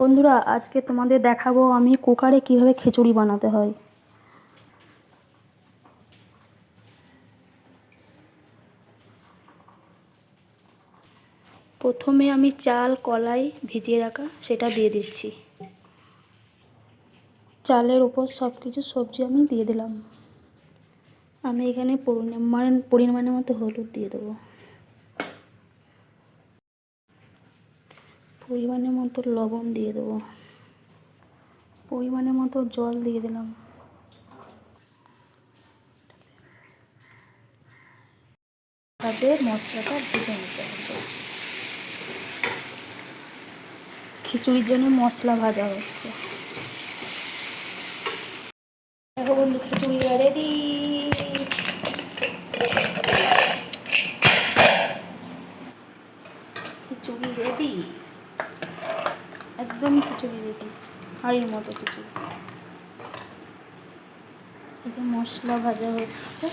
বন্ধুরা, আজকে তোমাদের দেখাবো আমি কুকারে কীভাবে খিচুড়ি বানাতে হয়। প্রথমে আমি চাল, কলাই ভিজিয়ে রাখা, সেটা দিয়ে দিচ্ছি। চালের উপর সব কিছু সবজি আমি দিয়ে দিলাম। আমি এখানে পরিমাণ পরিমাণের মতো হলুদ দিয়ে দেবো। পরিমাণের মতো লবণ দিয়ে দেবো। পরিমাণের মতো জল দিয়ে দিলাম। তাতে মশলাটা ভেজে নিতে হবে। খিচুড়ির জন্য মশলা ভাজা হচ্ছে। দেখো বন্ধু খিচুড়ি রেডি খিচুড়ি রেডি একদম খিচুড়ি রেডি হাঁড়ির মতো খিচুড়ি। মশলা ভাজা হচ্ছে